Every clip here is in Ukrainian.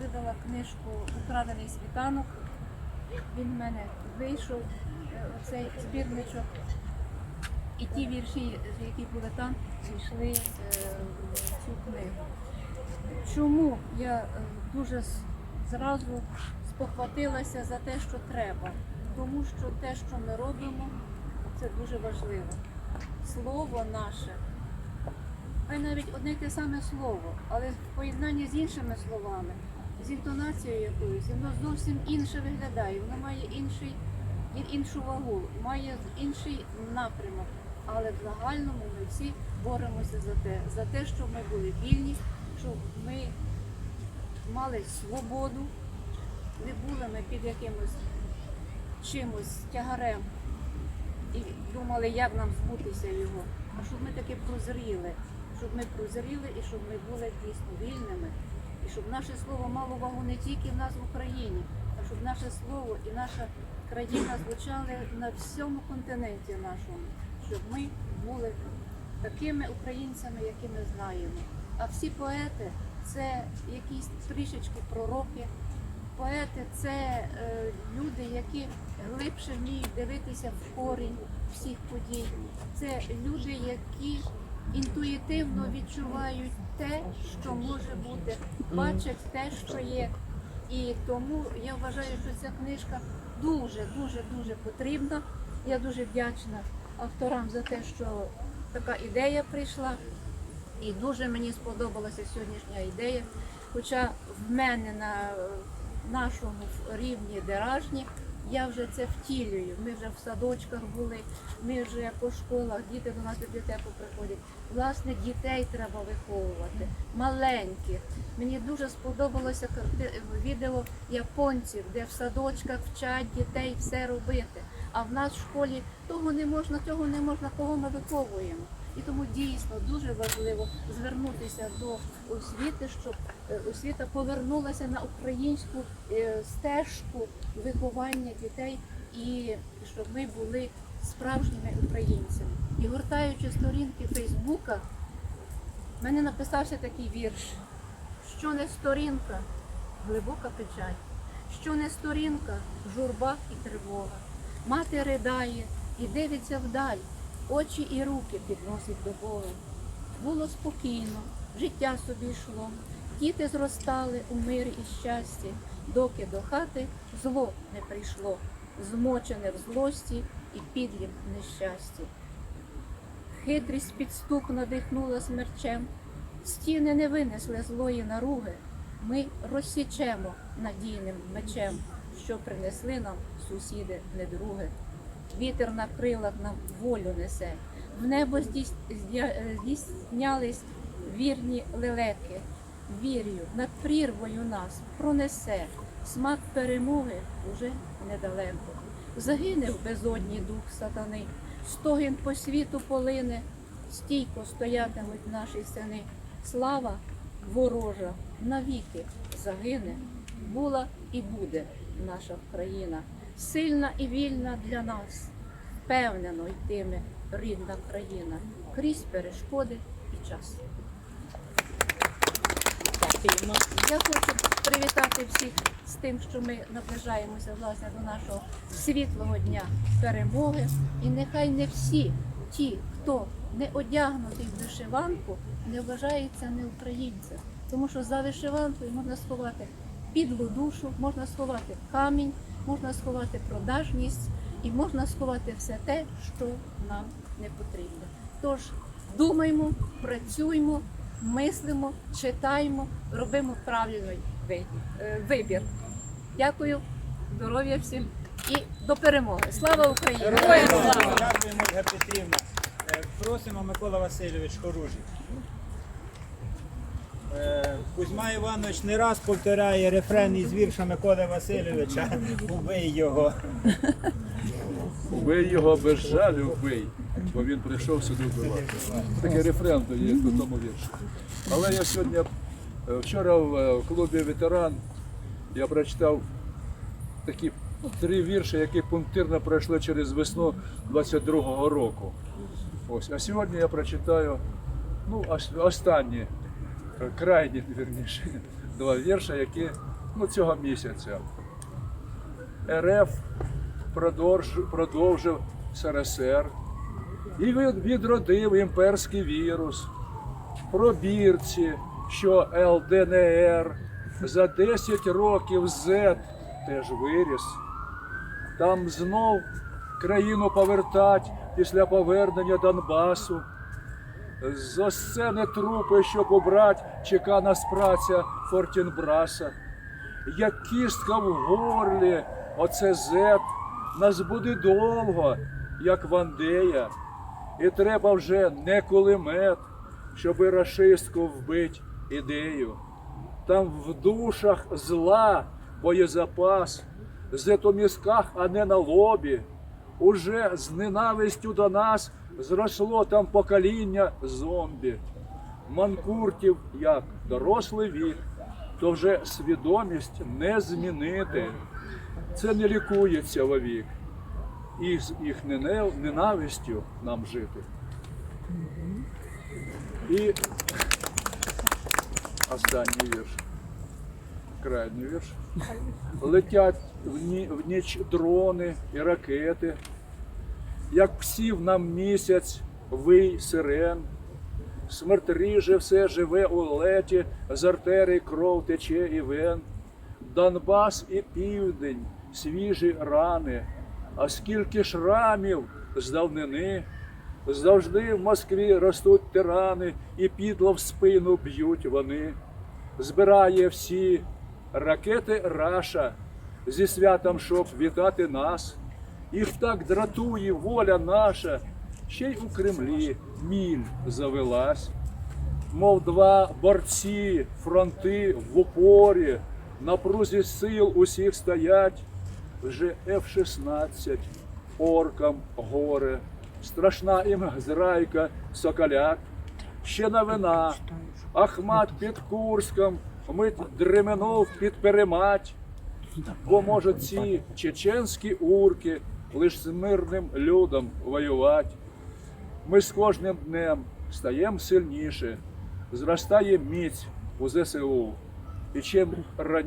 видала книжку Украдений світанок. Він в мене вийшов, е, оцей збірничок. І ті вірші, які були там, зійшли е, в цю книгу. Чому я е, дуже зразу спохватилася за те, що треба? Тому що те, що ми робимо, це дуже важливо. Слово наше, хай навіть одне те саме слово, але в поєднанні з іншими словами, з інтонацією якоюсь, воно зовсім інше виглядає, воно має інший, іншу вагу, має інший напрямок. Але в загальному ми всі боремося за те, за те, щоб ми були вільні, щоб ми мали свободу, не були ми під якимось чимось тягарем і думали, як нам збутися його. А щоб ми таки прозріли, щоб ми прозріли і щоб ми були дійсно вільними, щоб наше слово мало вагу не тільки в нас в Україні, а щоб наше слово і наша країна звучали на всьому континенті нашому, щоб ми були такими українцями, які ми знаємо. А всі поети це якісь трішечки пророки. Поети це е, люди, які глибше вміють дивитися в корінь всіх подій. Це люди, які інтуїтивно відчувають те, що може бути, бачать те, що є. І тому я вважаю, що ця книжка дуже, дуже, дуже потрібна. Я дуже вдячна авторам за те, що така ідея прийшла. І дуже мені сподобалася сьогоднішня ідея. Хоча в мене на нашому рівні деражні я вже це втілюю. Ми вже в садочках були, ми вже по школах, діти до нас в бібліотеку приходять. Власне, дітей треба виховувати, маленьких. Мені дуже сподобалося відео японців, де в садочках вчать дітей все робити. А в нас в школі того не можна, цього не можна, кого ми виховуємо. І тому дійсно дуже важливо звернутися до освіти, щоб е, освіта повернулася на українську е, стежку виховання дітей і щоб ми були справжніми українцями. І гортаючи сторінки Фейсбука, в мене написався такий вірш, що не сторінка, глибока печаль, що не сторінка, журба і тривога. Мати ридає і дивиться вдаль, очі і руки підносить до Бога. Було спокійно, життя собі йшло, діти зростали у мирі і щасті, доки до хати зло не прийшло, змочене в злості і підлім нещасті. Хитрість підступ надихнула смерчем, стіни не винесли злої наруги. Ми розсічемо надійним мечем, що принесли нам сусіди недруги. Вітер на крилах нам волю несе, в небо е, здійснялись вірні лелеки. Вірю, над прірвою нас пронесе, смак перемоги уже недалеко. Загине в безодні дух сатани, стогін по світу полине, стійко стоятимуть наші сини. Слава ворожа навіки загине, була і буде наша країна, сильна і вільна для нас, впевнено йтиме рідна країна, крізь перешкоди і час. Дякуємо. Я хочу привітати всіх з тим, що ми наближаємося власне до нашого світлого дня перемоги. І нехай не всі ті, хто не одягнутий в вишиванку, не вважається не українцем. Тому що за вишиванкою можна сховати підлу душу, можна сховати камінь, можна сховати продажність і можна сховати все те, що нам не потрібно. Тож думаймо, працюймо, мислимо, читаємо, робимо правильний е, вибір. Дякую, здоров'я всім і до перемоги. Слава Україні! Героям слава! Дякуємо, Ольга Петрівна. Е, Просимо Микола Васильович Хоружий. Е, Кузьма Іванович не раз повторяє рефрен із вірша Миколи Васильовича. Убий його. Вбий його без жалю, вбий, бо він прийшов сюди вбивати. Такий рефрен то є в тому вірші. Але я сьогодні, е, вчора в е, клубі ветеран, я прочитав такі три вірші, які пунктирно пройшли через весну 22-го року. Ось. А сьогодні я прочитаю ну, ос- останні, крайні, вірніше, два вірші, які ну, цього місяця. РФ продовж- продовжив СРСР і відродив імперський вірус. Пробірці, що ЛДНР за 10 років Z теж виріс. Там знов країну повертать після повернення Донбасу. З сцени трупи, щоб убрать, чека нас праця Фортінбраса. Як кістка в горлі, оце зет, нас буде довго, як Вандея. І треба вже не кулемет, щоби рашистку вбить ідею. Там в душах зла боєзапас, зет у мізках, а не на лобі. Уже з ненавистю до нас зросло там покоління зомбі. Манкуртів як дорослий вік, то вже свідомість не змінити. Це не лікується вовік. І з їх ненавистю нам жити. І останній вірш. Крайній вірш. Летять в ніч дрони і ракети, як псів нам місяць, вий сирен. Смерть ріже все живе у леті, з артерій кров тече і вен. Донбас і південь, свіжі рани, а скільки шрамів з давнини. Завжди в Москві ростуть тирани, і підло в спину б'ють вони. Збирає всі ракети Раша зі святом, щоб вітати нас. Їх так дратує воля наша, ще й у Кремлі міль завелась. Мов два борці, фронти в упорі, на прузі сил усіх стоять, вже F-16 оркам горе, страшна їм зрайка соколяк, ще новина, Ахмат під Курском, мить дременув під перемать, бо можуть ці чеченські урки лиш з мирним людом воювати. Ми з кожним днем стаємо сильніше, зростає міць у ЗСУ. І чим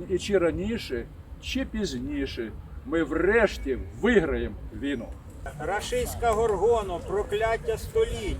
і чи раніше, чи пізніше ми врешті виграємо війну. Рашиська горгоно, прокляття століть,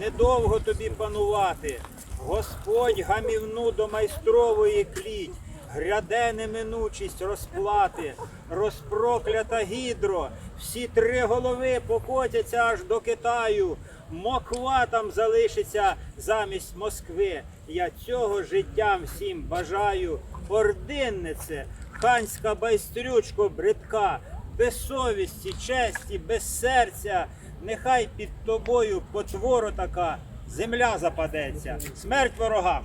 недовго тобі панувати. Господь гамівну до майстрової кліть, гряде неминучість розплати, розпроклята гідро, всі три голови покотяться аж до Китаю. Моква там залишиться замість Москви. Я цього життям всім бажаю. Ординнице, ханська байстрючко бридка, без совісті, честі, без серця. Нехай під тобою потворо така, земля западеться. Смерть ворогам!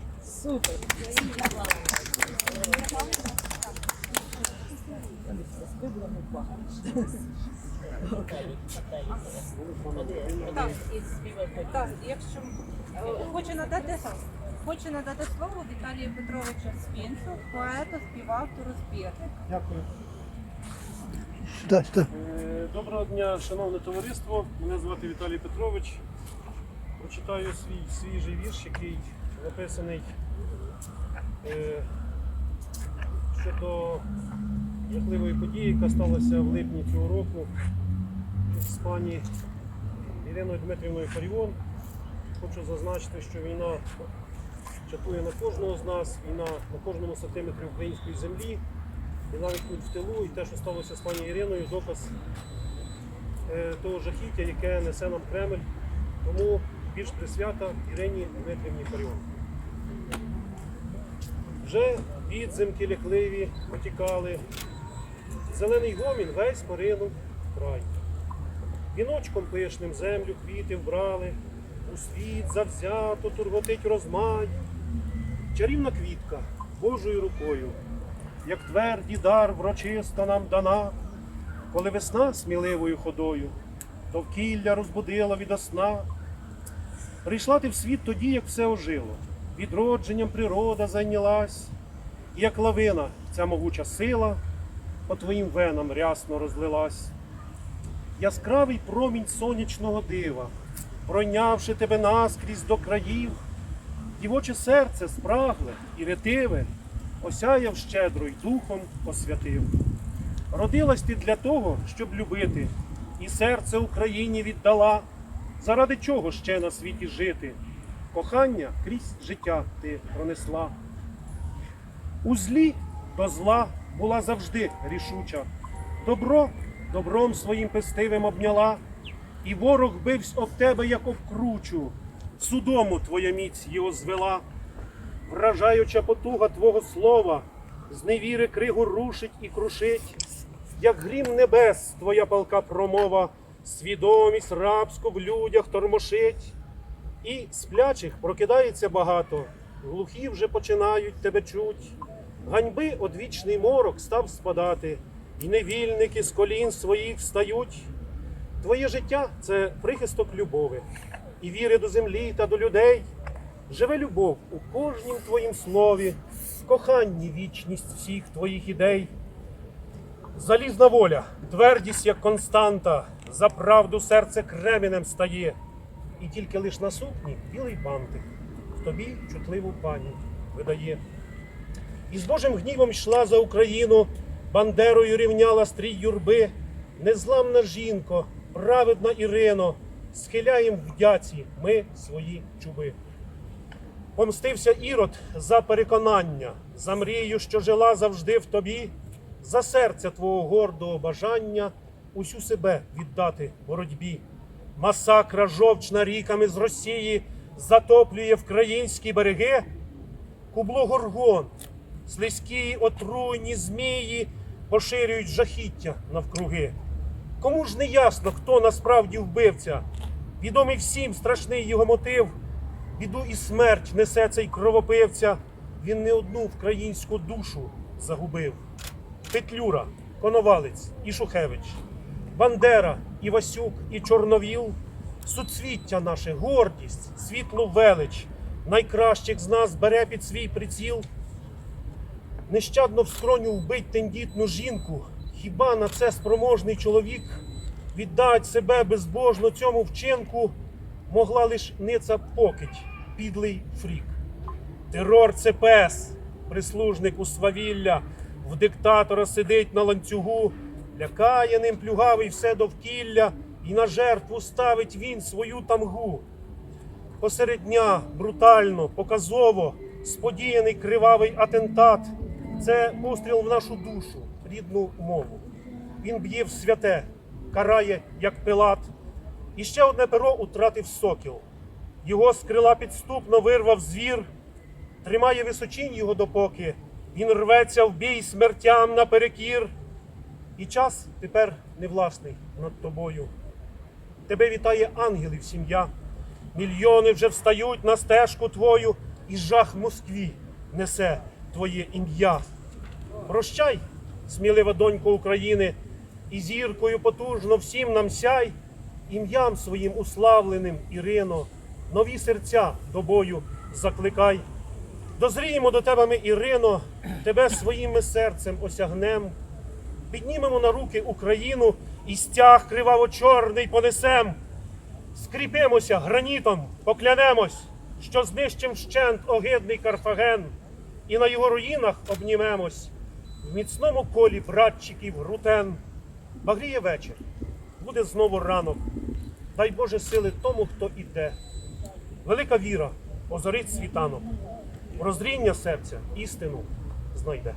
Так, якщо е, хочу надати хочу надати слово Віталію Петровичу Свінцу, поету, співавтору, збірнику. Е, Доброго дня, шановне товариство. Мене звати Віталій Петрович. Прочитаю свій свіжий вірш, який написаний е, щодо жахливої події, яка сталася в липні цього року з пані Іриною Дмитрівною Фаріон. Хочу зазначити, що війна чатує на кожного з нас, війна на кожному сантиметрі української землі. І навіть тут в тилу, і те, що сталося з пані Іриною, доказ е, того жахіття, яке несе нам Кремль. Тому більш присвята Ірині Дмитрівні Фаріон. Вже підземки лякливі потікали, зелений гомін весь поринув в край. Віночком пишним землю квіти вбрали, у світ завзято турботить розмай. Чарівна квітка Божою рукою як тверді дар врочиста нам дана, коли весна сміливою ходою, довкілля розбудила від сна. Прийшла ти в світ тоді, як все ожило, відродженням природа зайнялась, і як лавина ця могуча сила по твоїм венам рясно розлилась. Яскравий промінь сонячного дива, пройнявши тебе наскрізь до країв, дівоче серце спрагле і ретиве, осяяв щедро й духом освятив. Родилась ти для того, щоб любити, і серце Україні віддала. Заради чого ще на світі жити? Кохання крізь життя ти пронесла. У злі до зла була завжди рішуча. Добро добром своїм пестивим обняла, і ворог бивсь об тебе, як об. Судому твоя міць його звела, вражаюча потуга твого слова, з невіри кригу рушить і крушить, як грім небес, твоя палка промова, свідомість рабську в людях тормошить. І сплячих прокидається багато, глухі вже починають тебе чуть. Ганьби одвічний морок став спадати, і невільники з колін своїх встають. Твоє життя це прихисток любови, і віри до землі та до людей. Живе любов у кожнім твоїм слові, в коханні вічність всіх твоїх ідей. Залізна воля, твердість як константа, за правду серце кременем стає, і тільки лиш на сукні білий бантик в тобі чутливу пані видає. І з Божим гнівом йшла за Україну, бандерою рівняла стрій юрби, незламна жінко, праведна Ірино, схиляєм вдяці ми свої чуби. Помстився Ірод за переконання, за мрію, що жила завжди в тобі, за серця твого гордого бажання усю себе віддати боротьбі. Масакра жовчна ріками з Росії затоплює вкраїнські береги. Кубло горгон, слизькі отруйні змії поширюють жахіття навкруги. Кому ж не ясно, хто насправді вбивця? Відомий всім страшний його мотив. Біду і смерть несе цей кровопивця. Він не одну українську душу загубив. Петлюра, Коновалець і Шухевич, Бандера, Івасюк і Чорновіл, суцвіття наше, гордість, світлу велич, найкращих з нас бере під свій приціл. Нещадно в скроню вбить тендітну жінку. Хіба на це спроможний чоловік віддать себе безбожно цьому вчинку могла лиш ниця покить, підлий фрік. Терор це пес, прислужник у свавілля, в диктатора сидить на ланцюгу, лякає ним плюгавий все довкілля, і на жертву ставить він свою тамгу. Посеред дня брутально, показово, сподіяний кривавий атентат. Це постріл в нашу душу, рідну мову. Він б'є в святе, карає, як пилат. І ще одне перо утратив сокіл. Його з крила підступно вирвав звір, тримає височінь його допоки. Він рветься в бій смертям наперекір. І час тепер не власний над тобою. Тебе вітає ангелів сім'я. Мільйони вже встають на стежку твою, і жах Москві несе твоє ім'я. Прощай, смілива донько України, і зіркою потужно всім нам сяй, ім'ям своїм уславленим, Ірино, нові серця до бою закликай. Дозріємо до тебе ми, Ірино, тебе своїм серцем осягнем. Піднімемо на руки Україну і стяг криваво-чорний понесем. Скріпимося гранітом, поклянемось, що знищим вщент огидний Карфаген, і на його руїнах обнімемось в міцному колі братчиків рутен. Багріє вечір, буде знову ранок. Дай Боже сили тому, хто іде. Велика віра озорить світанок, прозріння серця істину знайде.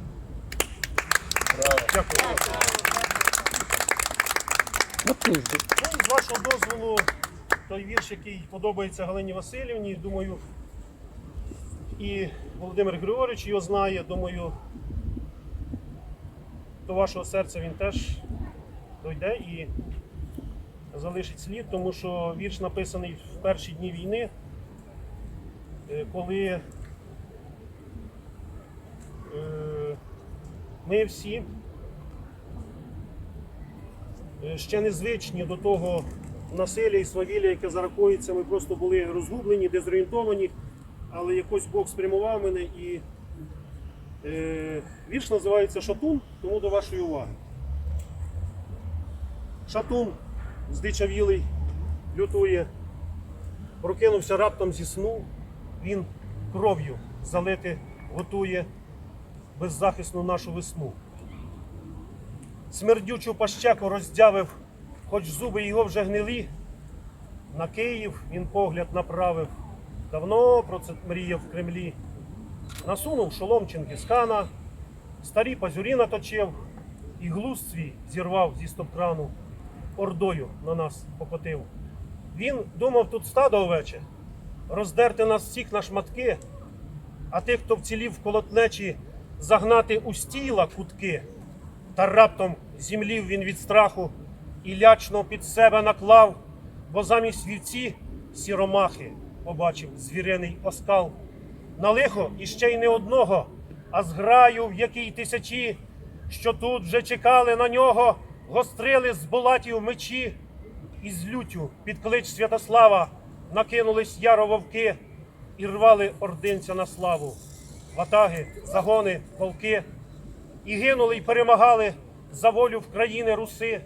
Дякую. Ну, з вашого дозволу, той вірш, який подобається Галині Васильівні, думаю, і Володимир Григорович його знає, думаю, до вашого серця він теж дойде і залишить слід, тому що вірш написаний в перші дні війни, е, коли е, ми всі е, ще не звичні до того насилля і свавілля, яке зарахується, ми просто були розгублені, дезорієнтовані, але якось Бог спрямував мене і е, вірш називається Шатун, тому до вашої уваги. Шатун здичавілий, лютує, прокинувся раптом зі сну, він кров'ю залити готує. беззахисну нашу весну. Смердючу пащеку роздявив, хоч зуби його вже гнилі. На Київ він погляд направив, давно про це мріяв в Кремлі. Насунув шолом Чингисхана, старі пазюрі наточив, і глузд свій зірвав зі стоп-крану, ордою на нас покотив. Він думав тут стадо овече, роздерти нас всіх на шматки, а тих, хто вцілів в колотнечі, загнати у стіла кутки. Та раптом зімлів він від страху і лячно під себе наклав, бо замість вівці сіромахи побачив звірений оскал. На лихо іще й не одного, а зграю, в якій тисячі, що тут вже чекали на нього, гострили з булатів мечі, і з лютю під клич Святослава накинулись яро вовки і рвали ординця на славу. Ватаги, загони, полки, і гинули й перемагали за волю в країни руси,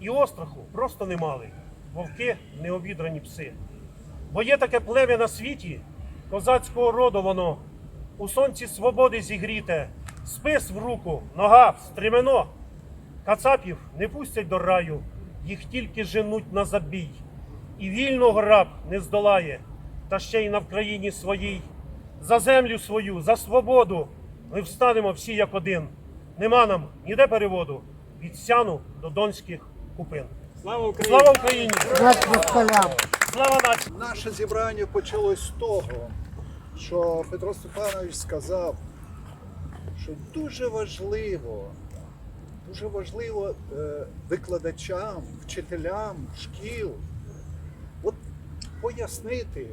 і остраху просто не мали. Вовки необідрані пси. Бо є таке плем'я на світі, козацького роду воно, у сонці свободи зігріте, спис в руку, нога, в стремено. Кацапів не пустять до раю, їх тільки женуть на забій. І вільно граб не здолає, та ще й на Вкраїні своїй. За землю свою, за свободу ми встанемо всі як один. Нема нам ніде переводу від сяну до донських купин. Слава Україні! Слава Україні! Слава нації! Наше зібрання почалось з того, що Петро Степанович сказав, що дуже важливо, дуже важливо е, викладачам, вчителям шкіл от пояснити,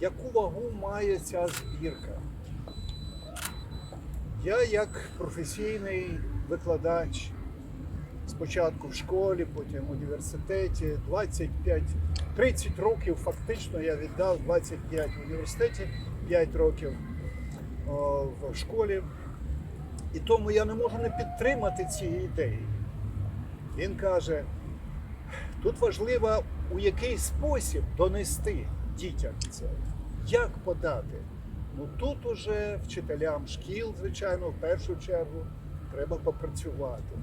яку вагу має ця збірка. Я як професійний викладач спочатку в школі, потім в університеті, 25, 30 років фактично я віддав 25 в університеті, 5 років о, в школі. І тому я не можу не підтримати ці ідеї. Він каже, тут важливо у який спосіб донести дітям це, як подати. Ну тут уже вчителям шкіл, звичайно, в першу чергу треба попрацювати.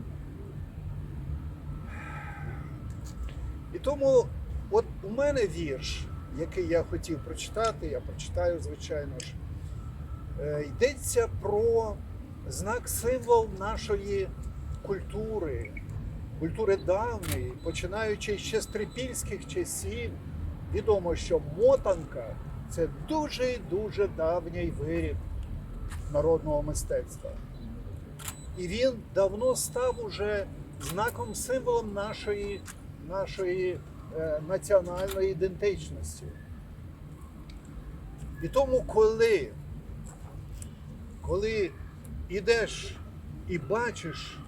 І тому, от у мене вірш, який я хотів прочитати, я прочитаю, звичайно ж, е, йдеться про знак символ нашої культури, культури давньої, починаючи ще з трипільських часів. Відомо, що мотанка це дуже і дуже давній виріб народного мистецтва. І він давно став уже знаком символом нашої, нашої національної ідентичності. І тому, коли, коли йдеш і бачиш,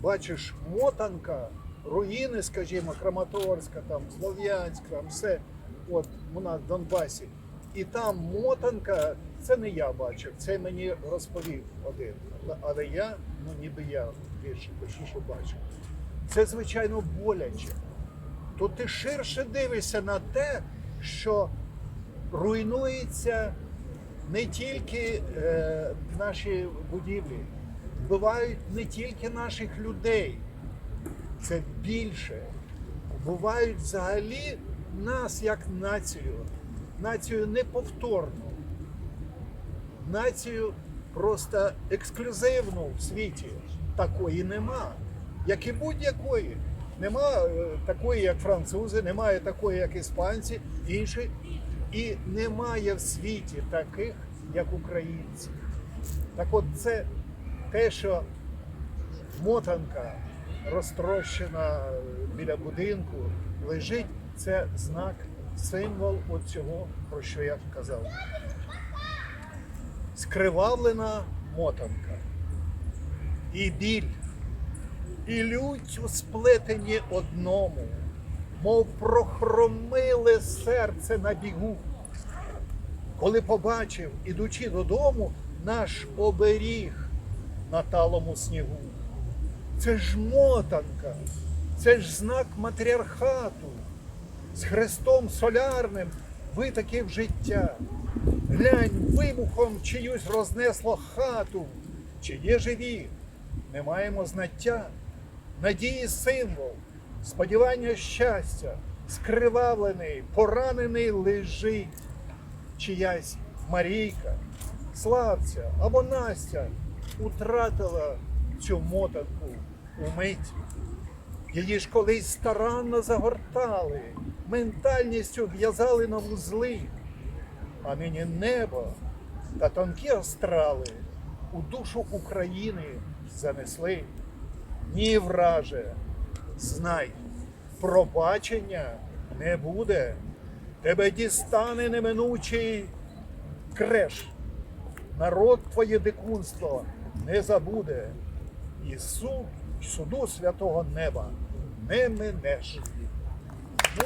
бачиш мотанка, руїни, скажімо, Краматорська, там, Слов'янська, все, от у нас в Донбасі, і там мотанка, це не я бачив, це мені розповів один. Але- я, ну ніби я більше точніше бачив. Це звичайно боляче. То ти ширше дивишся на те, що руйнується не тільки е, наші будівлі, вбивають не тільки наших людей, це більше. Вбивають взагалі нас як націю, націю неповторну, націю просто ексклюзивну в світі. Такої нема, як і будь-якої. Нема е, такої, як французи, немає такої, як іспанці, інші. І немає в світі таких, як українці. Так от це те, що мотанка розтрощена біля будинку лежить, це знак, символ цього, про що я казав. Скривавлена мотанка. І біль, і лють у сплетені одному, мов прохромиле серце на бігу. Коли побачив, ідучи додому, наш оберіг на талому снігу. Це ж мотанка, це ж знак матріархату. З хрестом солярним витакив життя. Глянь, вибухом чиюсь рознесло хату. чи є живі, не маємо знаття, надії символ, сподівання щастя, скривавлений, поранений лежить чиясь Марійка, Славця або Настя утратила цю мотанку умить. Її ж колись старанно загортали, ментальністю в'язали на вузли, а нині небо та тонкі астрали у душу України занесли. Ні, враже, знай, пробачення не буде. Тебе дістане неминучий креш. Народ твоє дикунство не забуде. І суд суду святого неба не минеш. Ну,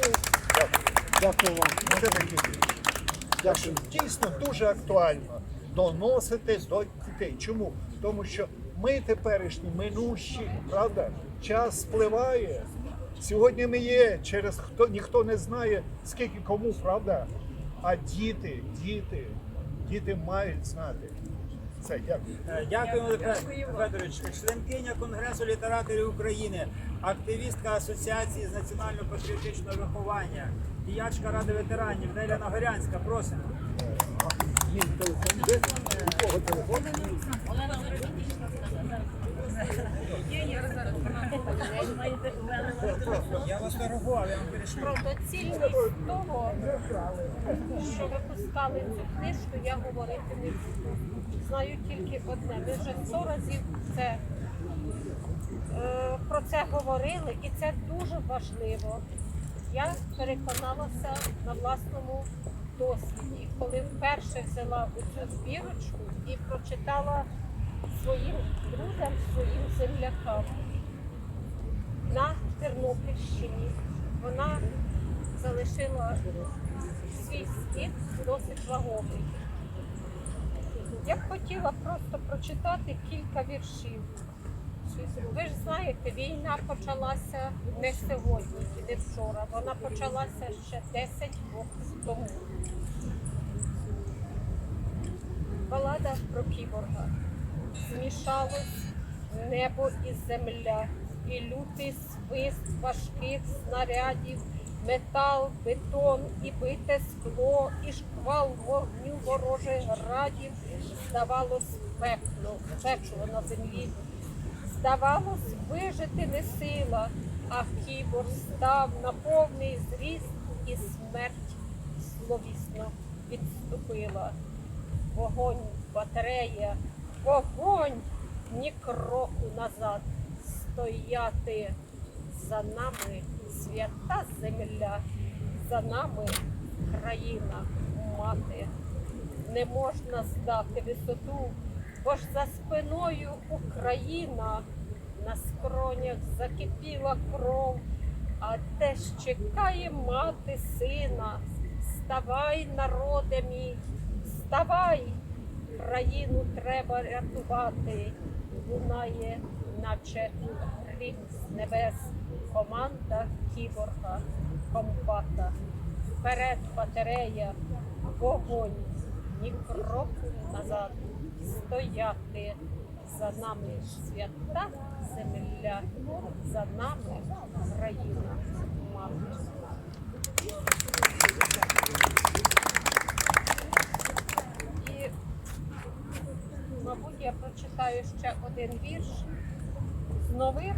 дякую. Вам. Дякую. Дійсно дуже актуально доносити до дітей. Чому? Тому що ми теперішні минущі, правда? Час спливає. Сьогодні ми є, через хто ніхто не знає, скільки кому, правда? А діти, діти, діти мають знати. Це дякую. Е, Дякуємо, Олег Федорович. Членкиня Конгресу літераторів України, активістка Асоціації з національно-патріотичного виховання, діячка Ради ветеранів Неля Нагорянська. Просимо. Телефон де? У кого телефон? Я вас торгував, я вам перейшов. Про доцільність того, що випускали цю книжку, я говорити не буду. Знаю тільки одне. Ми вже сто разів це, е, про це говорили, і це дуже важливо. Я переконалася на власному досвіді, коли вперше взяла цю збірочку і прочитала своїм друзям, своїм землякам на Тернопільщині. Вона залишила свій слід досить вагомий. Я б хотіла просто прочитати кілька віршів. Ви ж знаєте, війна почалася не сьогодні і не вчора. Вона почалася ще 10 років тому. Балада про кіборга. Змішалось небо і земля, і лютий свист важких снарядів, метал, бетон і бите скло, і шквал вогню ворожих градів. Здавалось, пекло, пекло на землі. Здавалось, вижити не сила, а кібор став на повний зріст, і смерть зловісно відступила. Вогонь, батарея, вогонь, ні кроку назад стояти. За нами свята земля, за нами країна мати. Не можна здати висоту, бо ж за спиною Україна, на скронях закипіла кров, а те ж чекає мати сина. Вставай, народе мій, вставай, країну треба рятувати. Лунає, наче з небес, команда кіборга, комбата. Вперед батарея, вогонь, ні кроку назад. Стояти за нами свята земля, за нами країна мати. І, мабуть, я прочитаю ще один вірш нових,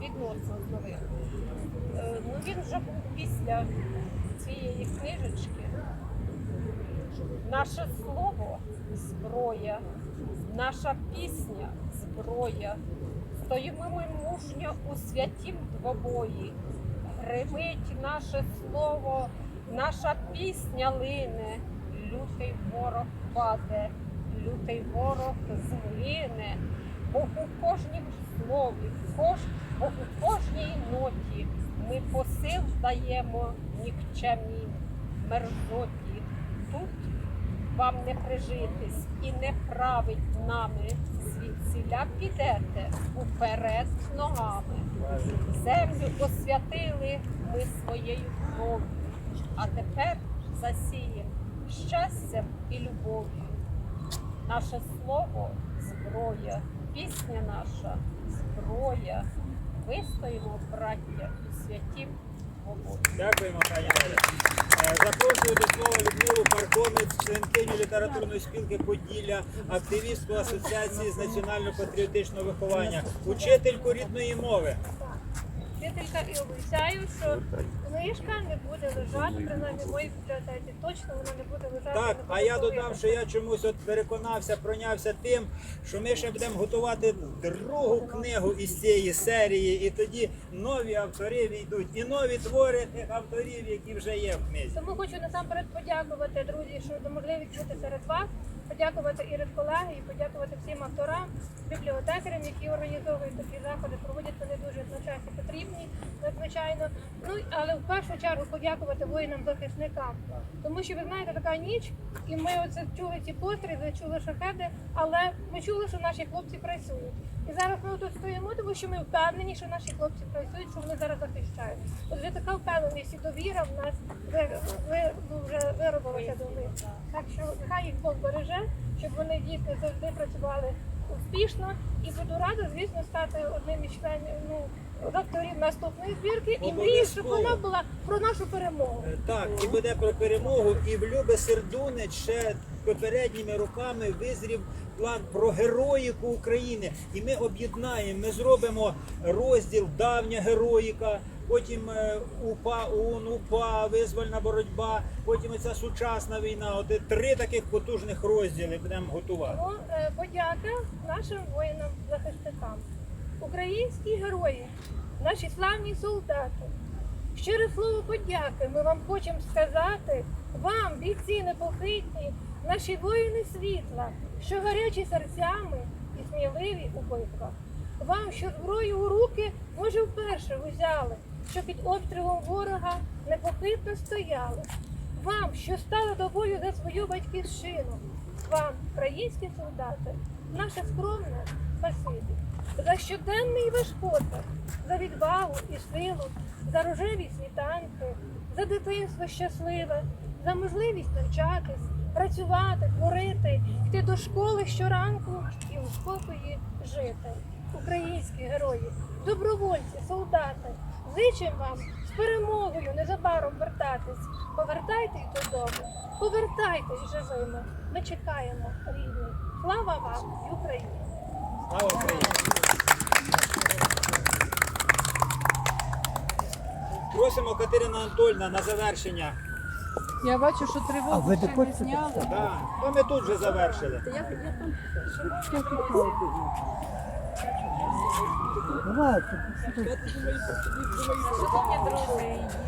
відносно з нових. Е, Ну, він вже був після цієї книжечки. Наше слово зброя, наша пісня зброя. Стоїмо ми мужньо у святім двобої. Гримить наше слово, наша пісня лине, лютий ворог паде, лютий ворог згине, Бо у кожнім слові, бо у кожній ноті ми посил даємо нікчемній мерзоті. Тут вам не прижитись і не править нами. Звідсіля підете уперед ногами. Землю освятили ми своєю кров'ю, а тепер засієм щастям і любов'ю. Наше слово зброя, пісня наша зброя. Вистоїмо, браття, у святім свободі. Дякуємо, пані Неля. Е, Запрошую до слова Людмилу Парконець, членкиню літературної спілки Поділля, активістку Асоціації з національно-патріотичного виховання, учительку рідної мови. Вчителька і обіцяю, що книжка не буде лежати, принаймні в моїй бібліотеці. Точно вона не буде лежати. Так, а я додам, що я чомусь от переконався, пройнявся тим, що ми ще будемо готувати другу книгу із цієї серії, і тоді нові автори війдуть, і нові твори тих авторів, які вже є в книзі. Тому хочу насамперед подякувати, друзі, що за можливість бути серед вас, подякувати і редколегі, і подякувати всім авторам, бібліотекарям, які організовують такі заходи, проводять вони дуже часі потрібні, надзвичайно. Ну але в першу чергу подякувати воїнам-захисникам. Тому що ви знаєте, така ніч, і ми оце чули ці постріли, чули шахеди, але ми чули, що наші хлопці працюють. І зараз ми тут стоїмо, тому що ми впевнені, що наші хлопці працюють, що вони зараз захищають. От вже така впевненість і довіра в нас вже виробилася до них. Так що нехай їх Бог береже, щоб вони дійсно завжди працювали успішно. І буду рада, звісно, стати одним із членів ну, авторів наступної збірки і мрію, щоб вона була про нашу перемогу. Е, Так, і буде про перемогу. І в Любе Сердунець ще попередніми роками визрів план про героїку України. І ми об'єднаємо, ми зробимо розділ давня героїка. Потім е, УПА, ОУН, УПА, визвольна боротьба, потім ця сучасна війна. От три таких потужних розділи будемо готувати. Тому е, подяка нашим воїнам-захисникам. Українські герої, наші славні солдати. Щире слово подяки ми вам хочемо сказати, вам, бійці непохитні, наші воїни світла, що гарячі серцями і сміливі у битках. Вам, що зброю у руки, може, вперше взяли, що під обстрілом ворога непохитно стояли. Вам, що стали до бою за свою батьківщину, вам, українські солдати, наше скромне спасибі, за щоденний ваш подвиг, за відвагу і силу, за рожеві світанки, за дитинство щасливе, за можливість навчатись, працювати, творити, йти до школи щоранку і у спокої жити. Українські герої, добровольці, солдати, зичим вам з перемогою незабаром вертатись. Повертайтесь додому, повертайтесь живими. Ми чекаємо, рідні. Слава вам і Україні! Слава Україні! Просимо Катерина Анатольна на завершення. Я бачу, що тривогу ще не зняли. Так, бо ми тут вже завершили. Шановні друзі,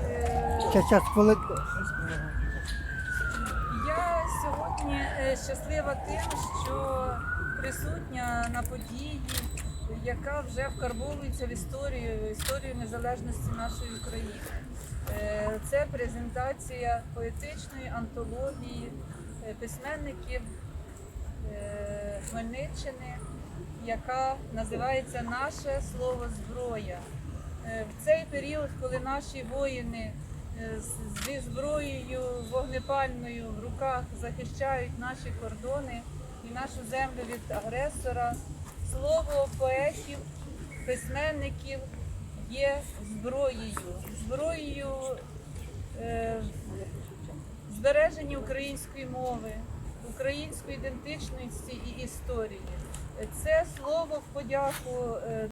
е, Сейчас, хвилин. я сьогодні е, щаслива тим, що присутня на події, яка вже вкарбовується в історію, в історію незалежності нашої України. Е, Це презентація поетичної антології е, письменників Хмельниччини, яка називається Наше слово зброя. Е, В цей період, коли наші воїни е, зі зброєю вогнепальною в руках захищають наші кордони і нашу землю від агресора, слово поетів, письменників є зброєю, зброєю е, збереження української мови, української ідентичності і історії. Це слово в подяку е,